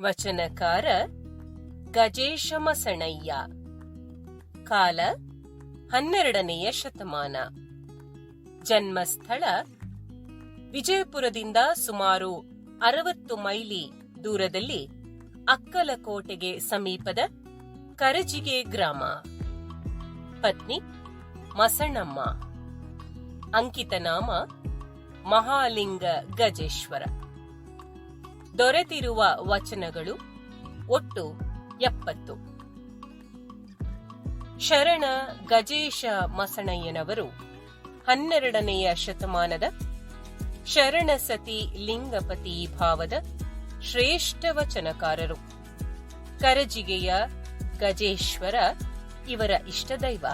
ವಚನಕಾರ ಗಜೇಶಮಸಣಯ್ಯ. ಕಾಲ ಹನ್ನೆರಡನೆಯ ಶತಮಾನ. ಜನ್ಮಸ್ಥಳ ವಿಜಯಪುರದಿಂದ ಸುಮಾರು ಅರವತ್ತು ಮೈಲಿ ದೂರದಲ್ಲಿ ಅಕ್ಕಲಕೋಟೆಗೆ ಸಮೀಪದ ಕರಜಿಗೆ ಗ್ರಾಮ. ಪತ್ನಿ ಮಸಣಮ್ಮ. ಅಂಕಿತನಾಮ ಮಹಾಲಿಂಗ ಗಜೇಶ್ವರ. ದೊರೆತಿರುವ ವಚನಗಳು ಒಟ್ಟು ಎಪ್ಪತ್ತು. ಶರಣ ಗಜೇಶ ಮಸಣಯ್ಯನವರು ಹನ್ನೆರಡನೆಯ ಶತಮಾನದ ಶರಣ ಸತಿ ಲಿಂಗಪತಿ ಭಾವದ ಶ್ರೇಷ್ಠ ವಚನಕಾರರು. ಕರಜಿಗೆಯ ಗಜೇಶ್ವರ ಇವರ ಇಷ್ಟದೈವ.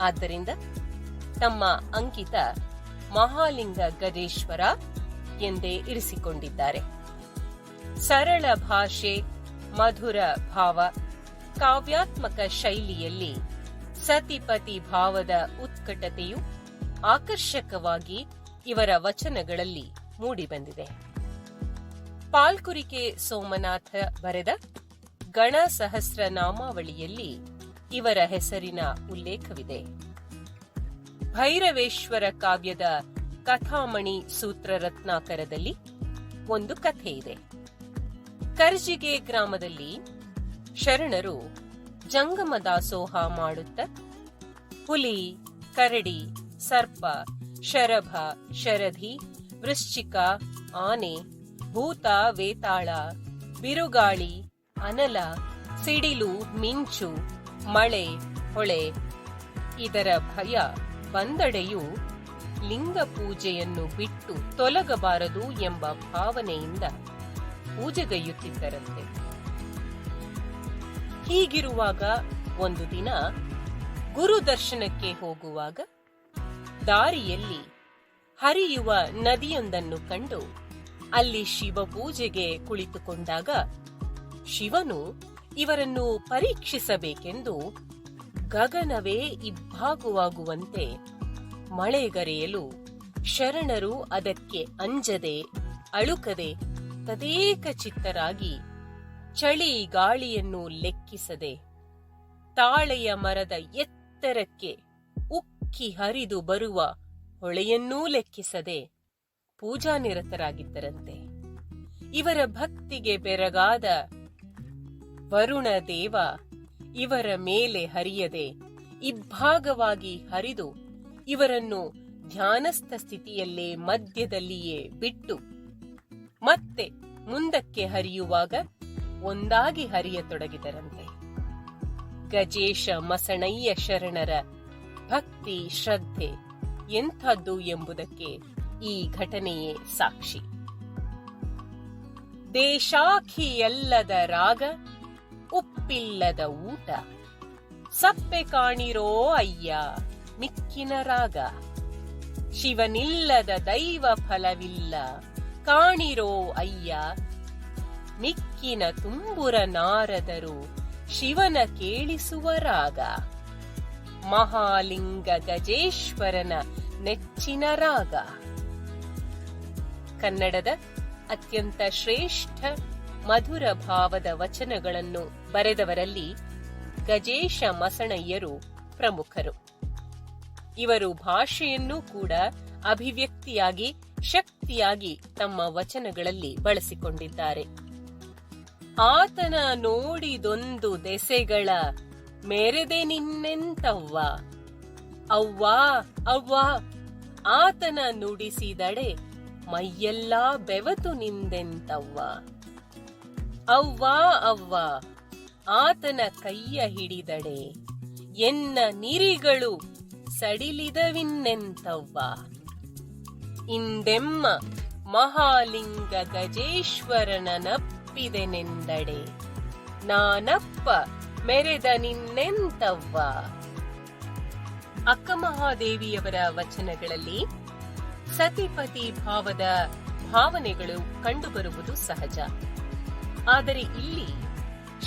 ಆದ್ದರಿಂದ ತಮ್ಮ ಅಂಕಿತ ಮಹಾಲಿಂಗ ಗಜೇಶ್ವರ ಎಂದೇ ಇರಿಸಿಕೊಂಡಿದ್ದಾರೆ. ಸರಳ ಭಾಷೆ, ಮಧುರ ಭಾವ, ಕಾವ್ಯಾತ್ಮಕ ಶೈಲಿಯಲ್ಲಿ ಸತಿಪತಿ ಭಾವದ ಉತ್ಕಟತೆಯು ಆಕರ್ಷಕವಾಗಿ ಇವರ ವಚನಗಳಲ್ಲಿ ಮೂಡಿಬಂದಿದೆ. ಪಾಲ್ಕುರಿಕೆ ಸೋಮನಾಥ ಬರೆದ ಗಣ ಸಹಸ್ರನಾಮಾವಳಿಯಲ್ಲಿ ಇವರ ಹೆಸರಿನ ಉಲ್ಲೇಖವಿದೆ. ಭೈರವೇಶ್ವರ ಕಾವ್ಯದ ಕಥಾಮಣಿ ಸೂತ್ರ ರತ್ನಾಕರದಲ್ಲಿ ಒಂದು ಕಥೆ ಇದೆ ಕರ್ಜಿಗೆ ಗ್ರಾಮದಲ್ಲಿ ಶರಣರು ಜಂಗಮ ದಾಸೋಹ ಮಾಡುತ್ತ ಹುಲಿ, ಕರಡಿ, ಸರ್ಪ, ಶರಭ, ಶರಧಿ, ವೃಶ್ಚಿಕ, ಆನೆ, ಭೂತ, ವೇತಾಳ, ಬಿರುಗಾಳಿ, ಅನಲ, ಸಿಡಿಲು, ಮಿಂಚು, ಮಳೆ, ಹೊಳೆ ಇದರ ಭಯ ಬಂದಡೆಯು ಲಿಂಗ ಪೂಜೆಯನ್ನು ಬಿಟ್ಟು ತೊಲಗಬಾರದು ಎಂಬ ಭಾವನೆಯಿಂದ ಪೂಜೆಗೈಯುತ್ತಿದ್ದರಂತೆ ಹೀಗಿರುವಾಗ ಒಂದು ದಿನ ಗುರು ದರ್ಶನಕ್ಕೆ ಹೋಗುವಾಗ ದಾರಿಯಲ್ಲಿ ಹರಿಯುವ ನದಿಯೊಂದನ್ನು ಕಂಡು ಅಲ್ಲಿ ಶಿವ ಪೂಜೆಗೆ ಕುಳಿತುಕೊಂಡಾಗ ಶಿವನು ಇವರನ್ನು ಪರೀಕ್ಷಿಸಬೇಕೆಂದು ಗಗನವೇ ಇಬ್ಬಾಗುವಾಗುವಂತೆ ಮಳೆಗರೆಯಲು ಶರಣರು ಅದಕ್ಕೆ ಅಂಜದೆ, ಅಳುಕದೆ ತದೇಕ ಚಿತ್ತರಾಗಿ ಚಳಿ ಗಾಳಿಯನ್ನು ಲೆಕ್ಕಿಸದೆ ತಾಳೆಯ ಮರದ ಎತ್ತರಕ್ಕೆ ಉಕ್ಕಿ ಹರಿದು ಬರುವ ಹೊಳೆಯನ್ನೂ ಲೆಕ್ಕಿಸದೆ ಪೂಜಾನಿರತರಾಗಿದ್ದರಂತೆ ಇವರ ಭಕ್ತಿಗೆ ಬೆರಗಾದ ವರುಣ ದೇವ ಇವರ ಮೇಲೆ ಹರಿಯದೆ ಇಬ್ಭಾಗವಾಗಿ ಹರಿದು ಇವರನ್ನು ಧ್ಯಾನಸ್ಥ ಸ್ಥಿತಿಯಲ್ಲೇ ಮಧ್ಯದಲ್ಲಿಯೇ ಬಿಟ್ಟು ಮತ್ತೆ ಮುಂದಕ್ಕೆ ಹರಿಯುವಾಗ ಒಂದಾಗಿ ಹರಿಯತೊಡಗಿದರಂತೆ. ಗಜೇಶ ಮಸಣಯ್ಯ ಶರಣರ ಭಕ್ತಿ ಶ್ರದ್ಧೆ ಎಂಥದ್ದು ಎಂಬುದಕ್ಕೆ ಈ ಘಟನೆಯೇ ಸಾಕ್ಷಿ. ದೇಶಾಖಿಯಲ್ಲದ ರಾಗ, ಉಪ್ಪಿಲ್ಲದ ಊಟ. ಸಪ್ಪೆ ಕಾಣಿರೋ ಅಯ್ಯ, ಮಿಕ್ಕಿನ ರಾಗ. ಶಿವನಿಲ್ಲದ ದೈವ ಫಲವಿಲ್ಲ. ಕಾಣಿರೋ ಅಯ್ಯ, ಮಿಕ್ಕಿನ ತುಂಬುರ ನಾರದರು ಶಿವನ ಕೇಳಿಸುವ ರಾಗ. ಮಹಾಲಿಂಗ ಗಜೇಶ್ವರನ ನೆಚ್ಚಿನ ರಾಗ. ಕನ್ನಡದ ಅತ್ಯಂತ ಶ್ರೇಷ್ಠ ಮಧುರ ಭಾವದ ವಚನಗಳನ್ನು ಬರೆದವರಲ್ಲಿ ಗಜೇಶ ಮಸಣಯ್ಯರು ಪ್ರಮುಖರು. ಇವರು ಭಾಷೆಯನ್ನು ಕೂಡ ಅಭಿವ್ಯಕ್ತಿಯಾಗಿ ಶಕ್ತಿಯಾಗಿ ತಮ್ಮ ವಚನಗಳಲ್ಲಿ ಬಳಸಿಕೊಂಡಿದ್ದಾರೆ. ಆತನ ನೋಡಿದೊಂದು ದೆಸೆಗಳ ಮೆರೆದೆ ನಿನ್ನೆಂತವ್ವ. ಅವ್ವಾ ಅವ್ವಾ, ಆತನ ನುಡಿಸಿದಡೆ ಮೈಯೆಲ್ಲಾ ಬೆವತು ನಿಂದೆಂತವ್ವ. ಅವ್ವಾ, ಅವ್ವ, ಆತನ ಕೈಯ ಹಿಡಿದಡೆ ಎನ್ನ ನಿರಿಗಳು ಸಡಿಲಿದವಿನ್ನೆಂತವ್ವ. ಇಂದೆಮ್ಮ ಮಹಾಲಿಂಗ ಗಜೇಶ್ವರನ ನಪ್ಪಿದೆನೆಂದಡೆ ನಾನಪ್ಪ ಮೆರೆದ ನಿನ್ನೆಂತವ್ವ. ಅಕ್ಕಮಹಾದೇವಿಯವರ ವಚನಗಳಲ್ಲಿ ಸತಿಪತಿ ಭಾವದ ಭಾವನೆಗಳು ಕಂಡುಬರುವುದು ಸಹಜ. ಆದರೆ ಇಲ್ಲಿ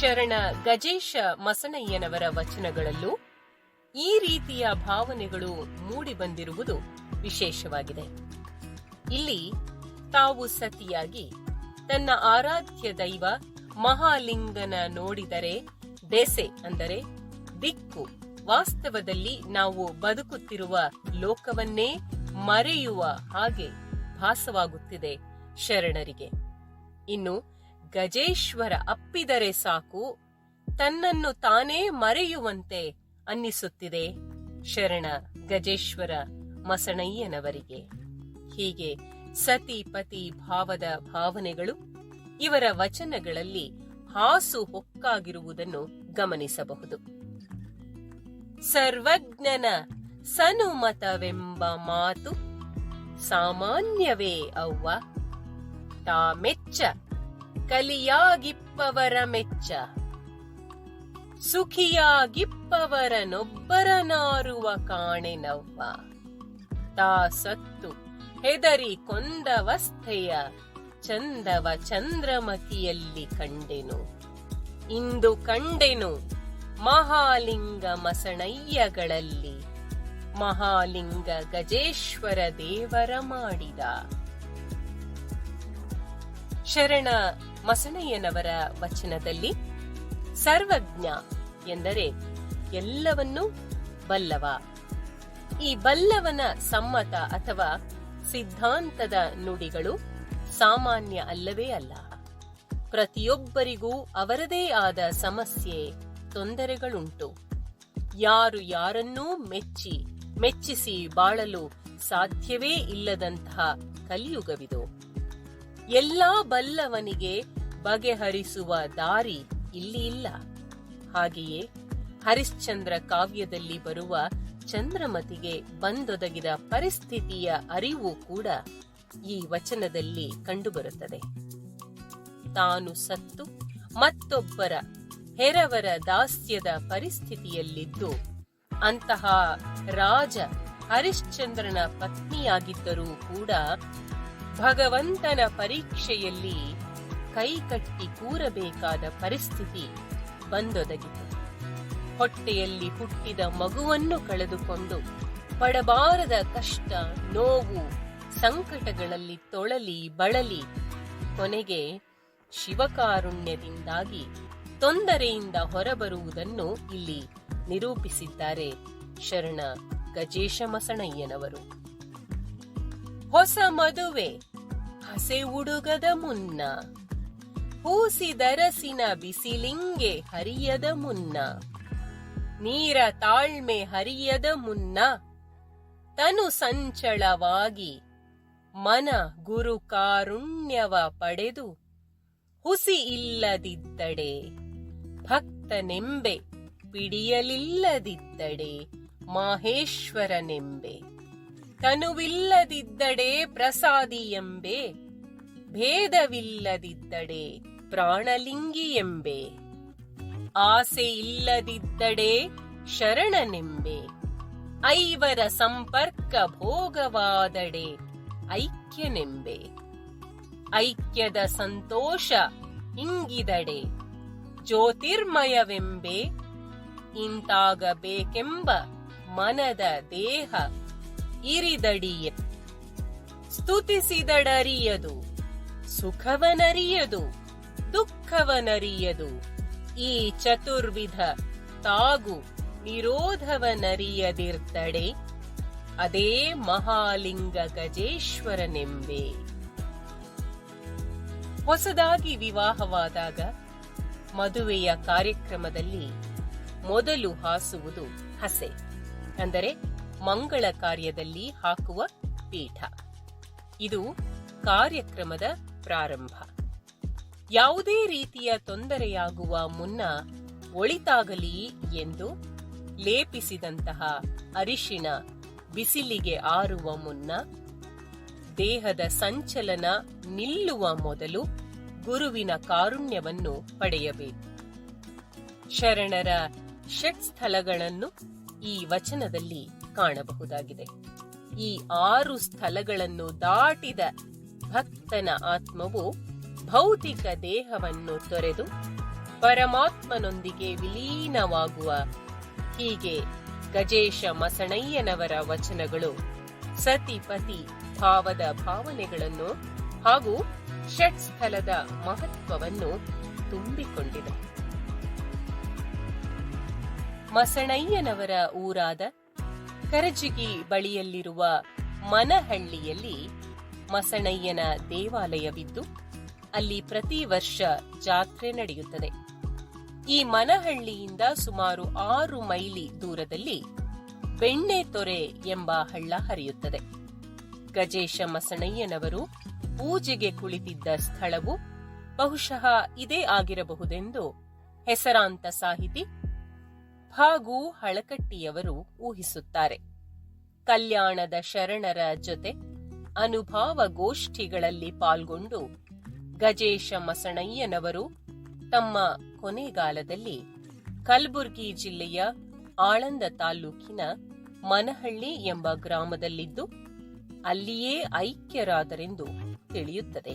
ಶರಣ ಗಜೇಶ ಮಸನಯ್ಯನವರ ವಚನಗಳಲ್ಲೂ ಈ ರೀತಿಯ ಭಾವನೆಗಳು ಮೂಡಿಬಂದಿರುವುದು ವಿಶೇಷವಾಗಿದೆ. ಇಲ್ಲಿ ತಾವು ಸತಿಯಾಗಿ ತನ್ನ ಆರಾಧ್ಯ ದೈವ ಮಹಾಲಿಂಗನ ನೋಡಿದರೆ ದೆಸೆ ಅಂದರೆ ದಿಕ್ಕು. ವಾಸ್ತವದಲ್ಲಿ ನಾವು ಬದುಕುತ್ತಿರುವ ಲೋಕವನ್ನೇ ಮರೆಯುವ ಹಾಗೆ ಭಾಸವಾಗುತ್ತಿದೆ ಶರಣರಿಗೆ. ಇನ್ನು ಗಜೇಶ್ವರ ಅಪ್ಪಿದರೆ ಸಾಕು, ತನ್ನನ್ನು ತಾನೇ ಮರೆಯುವಂತೆ ಅನ್ನಿಸುತ್ತಿದೆ ಶರಣ ಗಜೇಶ್ವರ ಮಸಣಯ್ಯನವರಿಗೆ. ಹೀಗೆ ಸತಿ ಪತಿ ಭಾವದ ಭಾವನೆಗಳು ಇವರ ವಚನಗಳಲ್ಲಿ ಹಾಸು ಹೊಕ್ಕಾಗಿರುವುದನ್ನು ಗಮನಿಸಬಹುದು. ಸರ್ವಜ್ಞನ ಸನುಮತವೆಂಬ ಮಾತು ಸಾಮಾನ್ಯವೇ ಅವ್ವ. ತಾ ಮೆಚ್ಚ ಕಲಿಯಾಗಿಪ್ಪವರ ಮೆಚ್ಚ. ಸುಖಿಯಾಗಿಪ್ಪವರನೊಬ್ಬರನಾರುವ ಕಾಣೆನವ್ವ. ತಾ ಸತ್ತು ಹೆದರಿ ಕೊಂದವಸ್ಥೆಯ ಚಂದವ ಚಂದ್ರಮತಿಯಲ್ಲಿ ಕಂಡೆನು. ಇಂದು ಕಂಡೆನು ಮಹಾಲಿಂಗ ಮಸಣಯ್ಯಗಳಲ್ಲಿ. ಮಹಾಲಿಂಗ ಗಜೇಶ್ವರ ದೇವರ ಮಾಡಿದ. ಶರಣ ಮಸಣಯ್ಯನವರ ವಚನದಲ್ಲಿ ಸರ್ವಜ್ಞ ಎಂದರೆ ಎಲ್ಲವನ್ನೂ ಬಲ್ಲವ. ಈ ಬಲ್ಲವನ ಸಮ್ಮತ ಅಥವಾ ಸಿದ್ಧಾಂತದ ನುಡಿಗಳು ಸಾಮಾನ್ಯ ಅಲ್ಲವೇ ಅಲ್ಲ. ಪ್ರತಿಯೊಬ್ಬರಿಗೂ ಅವರದೇ ಆದ ಸಮಸ್ಯೆ, ತೊಂದರೆಗಳುಂಟು. ಯಾರು ಯಾರನ್ನೂ ಮೆಚ್ಚಿ, ಮೆಚ್ಚಿಸಿ ಬಾಳಲು ಸಾಧ್ಯವೇ ಇಲ್ಲದಂತಹ ಕಲಿಯುಗವಿದು. ಎಲ್ಲಾ ಬಲ್ಲವನಿಗೆ ಬಗೆಹರಿಸುವ ದಾರಿ ಇಲ್ಲಿ ಇಲ್ಲ. ಹಾಗೆಯೇ ಹರಿಶ್ಚಂದ್ರ ಕಾವ್ಯದಲ್ಲಿ ಬರುವ ಚಂದ್ರಮತಿಗೆ ಬಂದೊದಗಿದ ಪರಿಸ್ಥಿತಿಯ ಅರಿವು ಕೂಡ ಈ ವಚನದಲ್ಲಿ ಕಂಡುಬರುತ್ತದೆ. ತಾನು ಸತ್ತು ಮತ್ತೊಬ್ಬರ ಹೆರವರ ದಾಸ್ಯದ ಪರಿಸ್ಥಿತಿಯಲ್ಲಿದ್ದು, ಅಂತಹ ರಾಜ ಹರಿಶ್ಚಂದ್ರನ ಪತ್ನಿಯಾಗಿದ್ದರೂ ಕೂಡ ಭಗವಂತನ ಪರೀಕ್ಷೆಯಲ್ಲಿ ಕೈಕಟ್ಟಿ ಕೂರಬೇಕಾದ ಪರಿಸ್ಥಿತಿ ಬಂದೊದಗಿತು. ಹೊಟ್ಟೆಯಲ್ಲಿ ಹುಟ್ಟಿದ ಮಗುವನ್ನು ಕಳೆದುಕೊಂಡು ಪಡಬಾರದ ಕಷ್ಟ, ನೋವು, ಸಂಕಟಗಳಲ್ಲಿ ತೊಳಲಿ, ಬಳಲಿ, ಕೊನೆಗೆ ಶಿವಕಾರುಣ್ಯದಿಂದಾಗಿ ತೊಂದರೆಯಿಂದ ಹೊರಬರುವುದನ್ನು ಇಲ್ಲಿ ನಿರೂಪಿಸಿದ್ದಾರೆ ಶರಣ ಗಜೇಶ ಮಸಣಯ್ಯನವರು. ಹೊಸ ಮದುವೆ, ಹಸೆ ಉಡುಗದ ಮುನ್ನ ಹೂಸಿದರಸಿನ ಬಿಸಿಲಿಂಗೆ ಹರಿಯದ ಮುನ್ನ ನೀರ ತಾಳ್ಮೆ ಹರಿಯದ ಮುನ್ನ ತನು ಸಂಚಳವಾಗಿ ಮನ ಗುರು ಕಾರುಣ್ಯವ ಪಡೆದು ಹುಸಿ ಇಲ್ಲದಿದ್ದಡೆ, ಭಕ್ತನೆಂಬೆ ಪಿಡಿಯಲಿಲ್ಲದಿದ್ದಡೆ, ಮಾಹೇಶ್ವರನೆಂಬೆ ತನುವಿಲ್ಲದಿದ್ದಡೆ ಪ್ರಸಾದಿ ಎಂಬೆ ಭೇದವಿಲ್ಲದಿದ್ದಡೆ ಪ್ರಾಣಲಿಂಗಿ ಎಂಬೆ ಆಸೆ ಇಲ್ಲದಿದ್ದಡೆ ಶರಣನೆಂಬೆ. ಐವರ ಸಂಪರ್ಕ ಭೋಗವಾದಡೆ ಐಕ್ಯನೆಂಬೆ. ಐಕ್ಯದ ಸಂತೋಷ ಇಂಗಿದಡೆ ಜ್ಯೋತಿರ್ಮಯವೆಂಬೆ. ಇಂತಾಗಬೇಕೆಂಬ ಮನದ ದೇಹ ಇರಿದಡಿಯ. ಸ್ತುತಿಸಿದಡರಿಯದು, ಸುಖವನರಿಯದು, ದುಃಖವನರಿಯದು. ಈ ಚತುರ್ವಿಧ ತಾಗು ನಿರೋಧವನರಿಯದಿರ್ತಡೆ. ಅದೇ ಮಹಾಲಿಂಗ ಗಜೇಶ್ವರನೆಂಬೆ. ಹೊಸದಾಗಿ ವಿವಾಹವಾದಾಗ ಮದುವೆಯ ಕಾರ್ಯಕ್ರಮದಲ್ಲಿ ಮೊದಲು ಹಾಸುವುದು ಹಸೆ, ಅಂದರೆ ಮಂಗಳ ಕಾರ್ಯದಲ್ಲಿ ಹಾಕುವ ಪೀಠ. ಇದು ಕಾರ್ಯಕ್ರಮದ ಪ್ರಾರಂಭ. ಯಾವುದೇ ರೀತಿಯ ತೊಂದರೆಯಾಗುವ ಮುನ್ನ ಒಳಿತಾಗಲಿ ಎಂದು ಲೇಪಿಸಿದಂತಹ ಅರಿಶಿನ ಬಿಸಿಲಿಗೆ ಆರುವ ಮುನ್ನ ದೇಹದ ಸಂಚಲನ ನಿಲ್ಲುವ ಮೊದಲು ಗುರುವಿನ ಕಾರುಣ್ಯವನ್ನು ಪಡೆಯಬೇಕು. ಶರಣರ ಷಟ್ ಸ್ಥಳಗಳನ್ನು ಈ ವಚನದಲ್ಲಿ ಕಾಣಬಹುದಾಗಿದೆ. ಈ ಆರು ಸ್ಥಳಗಳನ್ನು ದಾಟಿದ ಭಕ್ತನ ಆತ್ಮವು ಭೌತಿಕ ದೇಹವನ್ನು ತೊರೆದು ಪರಮಾತ್ಮನೊಂದಿಗೆ ವಿಲೀನವಾಗುವ ಹೀಗೆ ಗಜೇಶ ಮಸಣಯ್ಯನವರ ವಚನಗಳು ಸತಿ ಪತಿ ಭಾವದ ಭಾವನೆಗಳನ್ನು ಹಾಗೂ ಷಟ್ ಸ್ಥಲದ ಮಹತ್ವವನ್ನು ತುಂಬಿಕೊಂಡಿದೆ. ಮಸಣಯ್ಯನವರ ಊರಾದ ಕರಜಿಗಿ ಬಳಿಯಲ್ಲಿರುವ ಮನಹಳ್ಳಿಯಲ್ಲಿ ಮಸಣಯ್ಯನ ದೇವಾಲಯವಿದ್ದು ಅಲ್ಲಿ ಪ್ರತಿ ವರ್ಷ ಜಾತ್ರೆ ನಡೆಯುತ್ತದೆ. ಈ ಮನಹಳ್ಳಿಯಿಂದ ಸುಮಾರು ಆರು ಮೈಲಿ ದೂರದಲ್ಲಿ ಬೆಣ್ಣೆ ತೊರೆ ಎಂಬ ಹಳ್ಳ ಹರಿಯುತ್ತದೆ. ಗಜೇಶ ಮಸಣಯ್ಯನವರು ಪೂಜೆಗೆ ಕುಳಿತಿದ್ದ ಸ್ಥಳವು ಬಹುಶಃ ಇದೇ ಆಗಿರಬಹುದೆಂದು ಹೆಸರಾಂತ ಸಾಹಿತಿ ಭಾಗು ಹಳಕಟ್ಟಿಯವರು ಊಹಿಸುತ್ತಾರೆ. ಕಲ್ಯಾಣದ ಶರಣರ ಜೊತೆ ಅನುಭಾವ ಗೋಷ್ಠಿಗಳಲ್ಲಿ ಪಾಲ್ಗೊಂಡು ಗಜೇಶ ಮಸಣಯ್ಯನವರು ತಮ್ಮ ಕೊನೆಗಾಲದಲ್ಲಿ ಕಲಬುರಗಿ ಜಿಲ್ಲೆಯ ಆಳಂದ ತಾಲ್ಲೂಕಿನ ಮನಹಳ್ಳಿ ಎಂಬ ಗ್ರಾಮದಲ್ಲಿದ್ದು ಅಲ್ಲಿಯೇ ಐಕ್ಯರಾದರೆಂದು ತಿಳಿಯುತ್ತದೆ.